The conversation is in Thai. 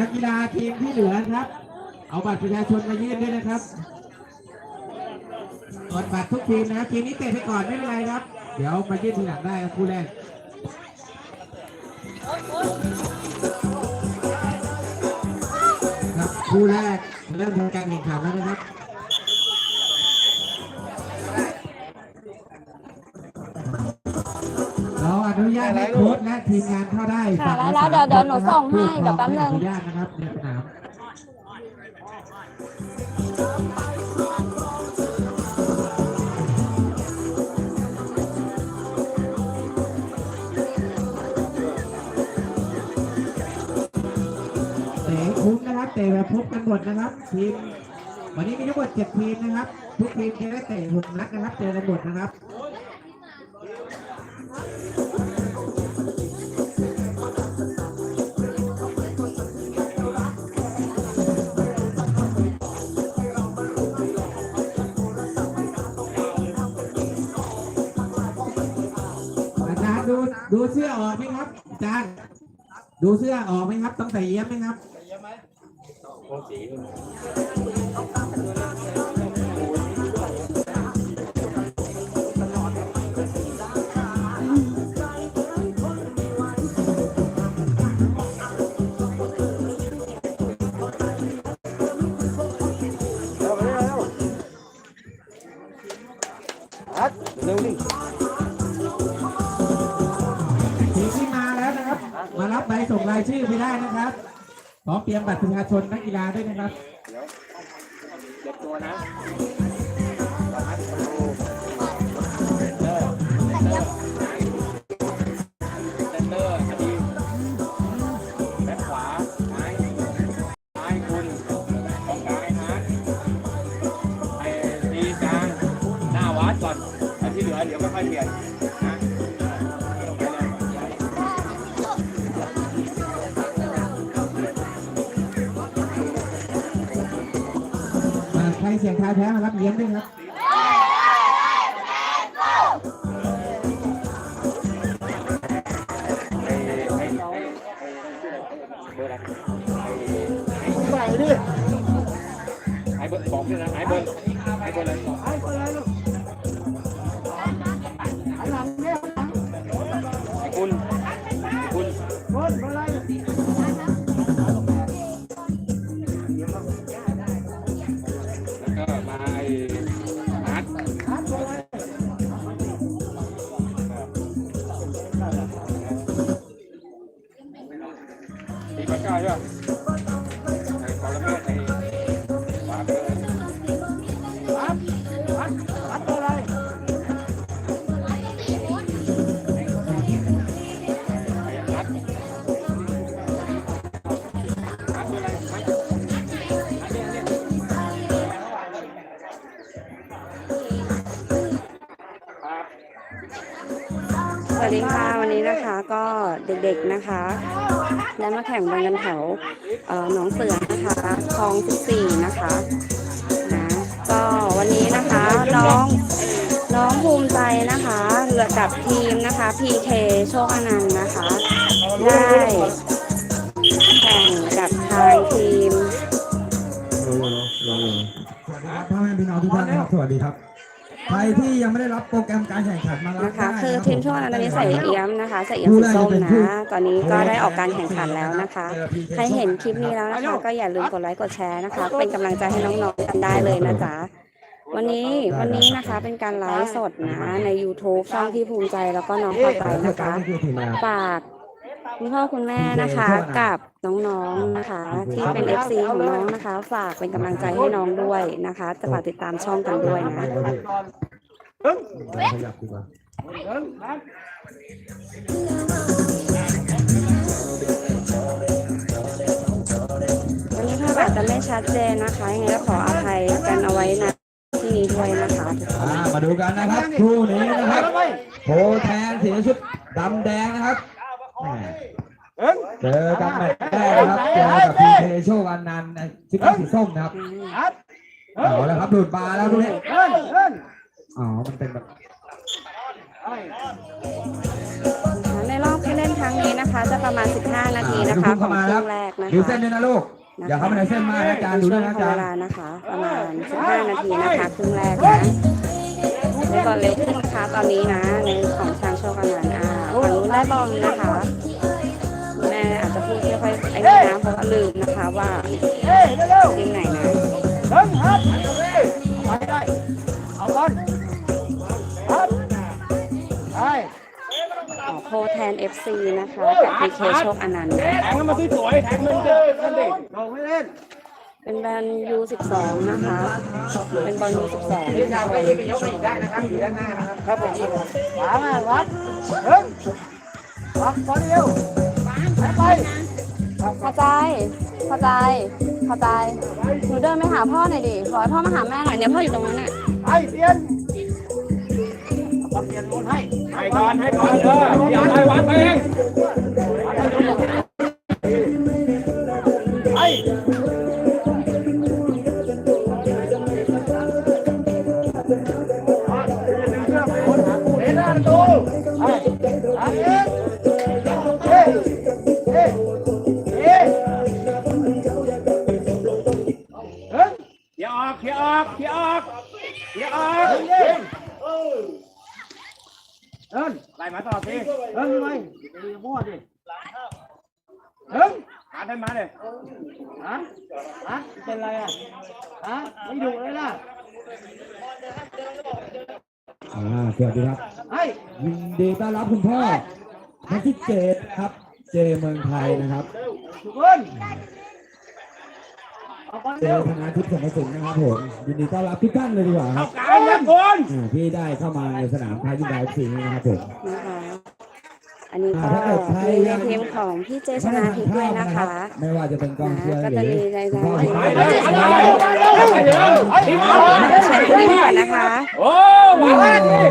นักกีฬาทีมที่เหลือครับ เอาบัตรประชาชนมายื่นด้วยนะครับตรวจบัตรทุกทีมนะทีมนี้เตะไปก่อนไม่เป็นไรครับ เดี๋ยวมายื่นทีหลังได้ครับคู่แรกครับคู่แรกเริ่มทำการแข่งขันแล้วนะครับ เราอนุญาตให้โค้ชและทีมงานเข้าได้ค่ะฝั่งแล้วละเดี๋ยวสามเดี๋ยวหนูคส่งให้ผู้เดี๋ยวแป๊บนึง อนุญาตนะครับในสนามเตะคุ้มนะครับเตะแบบพบกันหมดนะครับทีมวันนี้มีทั้งหมดเจ็ดทีมนะครับ ทุกทีมจะได้เตะหกนัดนะครับเจอกันหมดนะครับ เสื้อออกไหมครับอาจารย์ดูเสื้อออกไหมครับ ต้องใส่เอี้ยมไหมครับเได้นะครับพร้อมเตรียมบัตรประชาชนนักกีฬาด้วยนะครับเจ็บตัวนะเซนเตอร์อดีแบ็คขวาไม้ไม้คุณตรงกลางไอ้ฮาร์ดไอ้ตีกลางหน้าวัดก่อนแล้ที่เหลือเดี๋ยวค่อยๆเปลี่ยน เสียงทายแพ้มารับเลี้ยงด้วยครับไอ้ไอ้ไอ้เบิร์ดบอกด้วยนะไอ้เบิร์ด กาใช่ะไอ้ปรเมศไอ้ปาเบอร์อัดอัดอัดอะไรไอ้อัดอัดอะไรอัดอันนี้อันนี้ครับสวัสดีค่ะวันนี้นะคะก็เด็กๆนะคะ ได้มาแข่งบอลกันแถวเอ่อหนองเสือนะคะคลอง 14 นะคะนะก็วันนี้นะคะน้องน้องภูมิใจนะคะเหลือกับทีมนะคะ PK โชคอนันต์นะคะ ได้แข่งกับทางทีมสวัสดีครับพ่อแม่พี่น้องทุกท่านนะครับสวัสดีครับ ใครที่ยังไม่ได้รับโปรแกรมการแข่งขันมารับนะคะ ได้คือรับทีมโชคอนันต์ตอนนี้ใส่เอี้ยมนะคะ ใส่เอี้ยมสีส้มนะ ตอนนี้ก็ได้ออกการแข่งขันแล้วนะคะ ใครเห็นคลิปนี้แล้วนะคะ ก็อย่าลืมกดไลค์กดแชร์นะคะ เป็นกำลังใจให้น้องๆกันได้เลยนะจ๊ะ วันนี้วันนี้นะคะเป็นการไลฟ์สดนะ ใน YouTube ช่องที่ภูมิใจแล้วก็น้องพอใจนะคะนี่คือทีมงานฝากคุณพ่อคุณแม่นะคะกับน้องๆนะคะ ที่เป็น FC ของน้องนะคะ ฝากเป็นกำลังใจให้น้องด้วยนะคะ จะฝากติดตามช่องกันด้วยนะ ขยับดีกว่าวันนี้ภาพอาจจะไม่ชัดเจนนะคะยังไงก็ขออภัยกันเอาไว้นะที่นี้ด้วยนะคะอ่ามาดูกันนะครับคู่นี้นะครับโพแทนสีชุดดำแดงนะครับแหม่เจอกันแมตช์แรกนะครับเจอกับพีเคโชคอนันต์ชุดสีส้มนะครับเอาแล้วครับหลุดมาแล้วตรงนี้ อ๋อ มันเป็นแบบในรอบผู้เล่นครั้งนี้นะคะนะคะ จะประมาณ 15 นาทีนะคะของครึ่งแรกนะดูคะเส้นด้วยนะลูกอย่าเข้ามาในเส้นมากนะอาจารย์ดูช่ด้ววยงนะขอาองจารย์เวลานะคะ ประมาณ 15 นาทีนะคะครึ่งแรกนะได้บอลเร็วขึ้นนะคะตอนนี้นะ ในของช้างโชคอนันต์อ่าฝั่งนู้นได้บอลนะคะแม่อาจจะพูดไม่ค่อยไอ้นี่นะเพราะว่าลืมนะคะว่าทีมไหนนะเอาบอล อ๋อโพแทน FC นะคะ กับ PK โชคอนันต์นะแทงให้มันสวยๆแทงมันเดินมันดิลงไม่เล่นเป็นแบรนด์ U12 นะคะ เป็นบอล U12 ทีมงานก็ยิงไปยกไปอีกด้านนะครับอยู่ด้านหน้านะครับครับผมขวามาวัดเฮ้ยวัดบอลเดียวไปไปพอใจพอใจพอใจหนูเดินไปหาพ่อหน่อยดิขอให้พ่อมาหาแม่หน่อยเนี่ยพ่ออยู่ตรงนั้นน่ะไปเปลี่ยนวัดเป ลี่ยนบอลให้ให้ก่อนให้ก่อนเอออย่าไปวัดเองไอ้ มาต่อสิเดินทำไมตีมั่วดิเดินหาท่านมาเลยฮะฮะเป็นไรอะฮะไม่ดุเลยล่ะอ่าสวัสดีครับเฮ้ยยินดีต้อนรับคุณพ่อท่านที่เจดครับ เจเมืองไทยนะครับทุกคน เอาบอลเจเร็วธนาทิพย์สมศิลป์นะครับผมยินดีต้อนรับทุกท่านเลยดีกว่าคเข้ารับกลางนะคนอ่าที่ได้เข้ามาในสนามไทยยินดาวซีนะครับผม นะคะอันนี้ก็มีในทีมของพี่เจชนาทิพย์ด้วยนะคะ ไม่ว่าจะเป็นกองเชียร์ก็หจะรือมีในคุณร้าพ่อนทีมที่พี่เจชนาทิพย์นะคะ โอ้ใช้ทีมก่อนนะคะโอ้หวังเลย